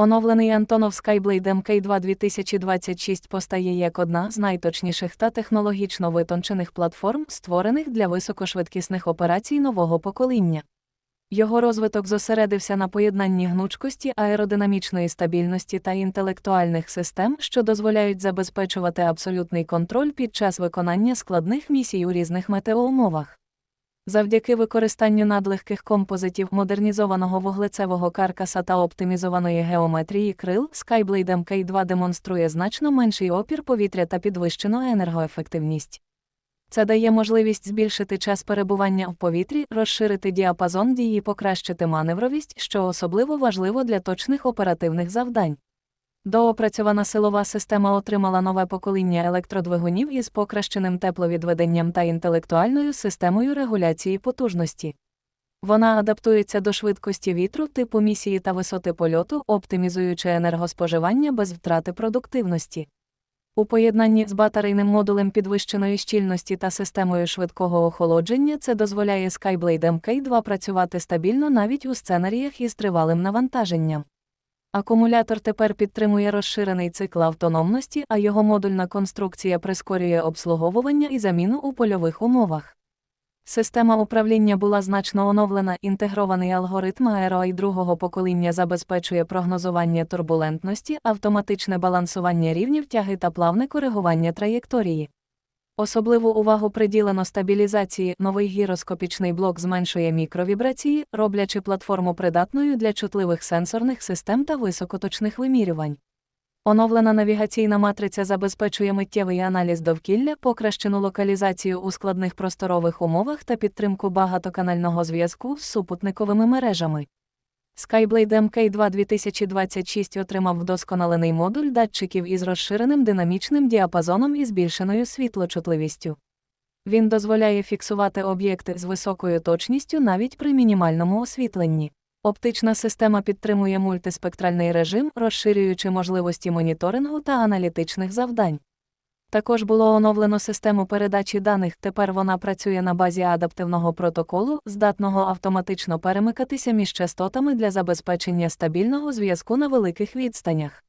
Оновлений Антонов Skyblade MK2 2026 постає як одна з найточніших та технологічно витончених платформ, створених для високошвидкісних операцій нового покоління. Його розвиток зосередився на поєднанні гнучкості, аеродинамічної стабільності та інтелектуальних систем, що дозволяють забезпечувати абсолютний контроль під час виконання складних місій у різних метеоумовах. Завдяки використанню надлегких композитів модернізованого вуглецевого каркаса та оптимізованої геометрії крил, Skyblade MK2 демонструє значно менший опір повітря та підвищену енергоефективність. Це дає можливість збільшити час перебування в повітрі, розширити діапазон дії покращити маневровість, що особливо важливо для точних оперативних завдань. Доопрацьована силова система отримала нове покоління електродвигунів із покращеним тепловідведенням та інтелектуальною системою регуляції потужності. Вона адаптується до швидкості вітру, типу місії та висоти польоту, оптимізуючи енергоспоживання без втрати продуктивності. У поєднанні з батарейним модулем підвищеної щільності та системою швидкого охолодження це дозволяє Skyblade MK2 працювати стабільно навіть у сценаріях із тривалим навантаженням. Акумулятор тепер підтримує розширений цикл автономності, а його модульна конструкція прискорює обслуговування і заміну у польових умовах. Система управління була значно оновлена, інтегрований алгоритм аероай другого покоління забезпечує прогнозування турбулентності, автоматичне балансування рівнів тяги та плавне коригування траєкторії. Особливу увагу приділено стабілізації, новий гіроскопічний блок зменшує мікровібрації, роблячи платформу придатною для чутливих сенсорних систем та високоточних вимірювань. Оновлена навігаційна матриця забезпечує миттєвий аналіз довкілля, покращену локалізацію у складних просторових умовах та підтримку багатоканального зв'язку з супутниковими мережами. Skyblade MK2 2026 отримав вдосконалений модуль датчиків із розширеним динамічним діапазоном і збільшеною світлочутливістю. Він дозволяє фіксувати об'єкти з високою точністю навіть при мінімальному освітленні. Оптична система підтримує мультиспектральний режим, розширюючи можливості моніторингу та аналітичних завдань. Також було оновлено систему передачі даних, тепер вона працює на базі адаптивного протоколу, здатного автоматично перемикатися між частотами для забезпечення стабільного зв'язку на великих відстанях.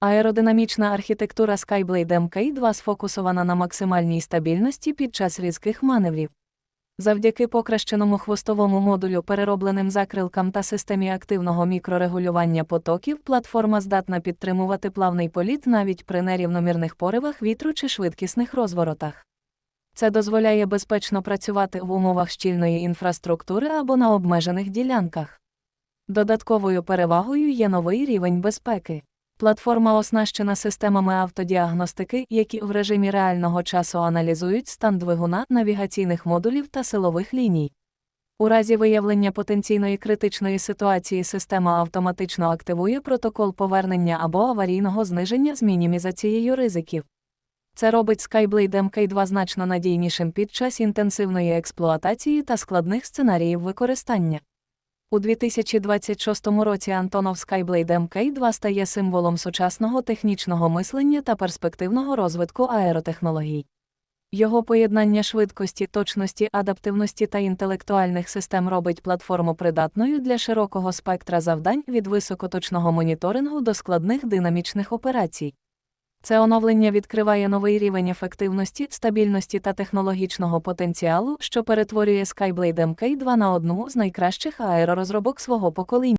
Аеродинамічна архітектура Skyblade MK2 сфокусована на максимальній стабільності під час різких маневрів. Завдяки покращеному хвостовому модулю, переробленим закрилкам та системі активного мікрорегулювання потоків, платформа здатна підтримувати плавний політ навіть при нерівномірних поривах вітру чи швидкісних розворотах. Це дозволяє безпечно працювати в умовах щільної інфраструктури або на обмежених ділянках. Додатковою перевагою є новий рівень безпеки. Платформа оснащена системами автодіагностики, які в режимі реального часу аналізують стан двигуна, навігаційних модулів та силових ліній. У разі виявлення потенційної критичної ситуації система автоматично активує протокол повернення або аварійного зниження з мінімізацією ризиків. Це робить Skyblade MK2 значно надійнішим під час інтенсивної експлуатації та складних сценаріїв використання. У 2026 році Антонов Skyblade MK2 стає символом сучасного технічного мислення та перспективного розвитку аеротехнологій. Його поєднання швидкості, точності, адаптивності та інтелектуальних систем робить платформу придатною для широкого спектра завдань від високоточного моніторингу до складних динамічних операцій. Це оновлення відкриває новий рівень ефективності, стабільності та технологічного потенціалу, що перетворює Skyblade MK2 на одну з найкращих аеророзробок свого покоління.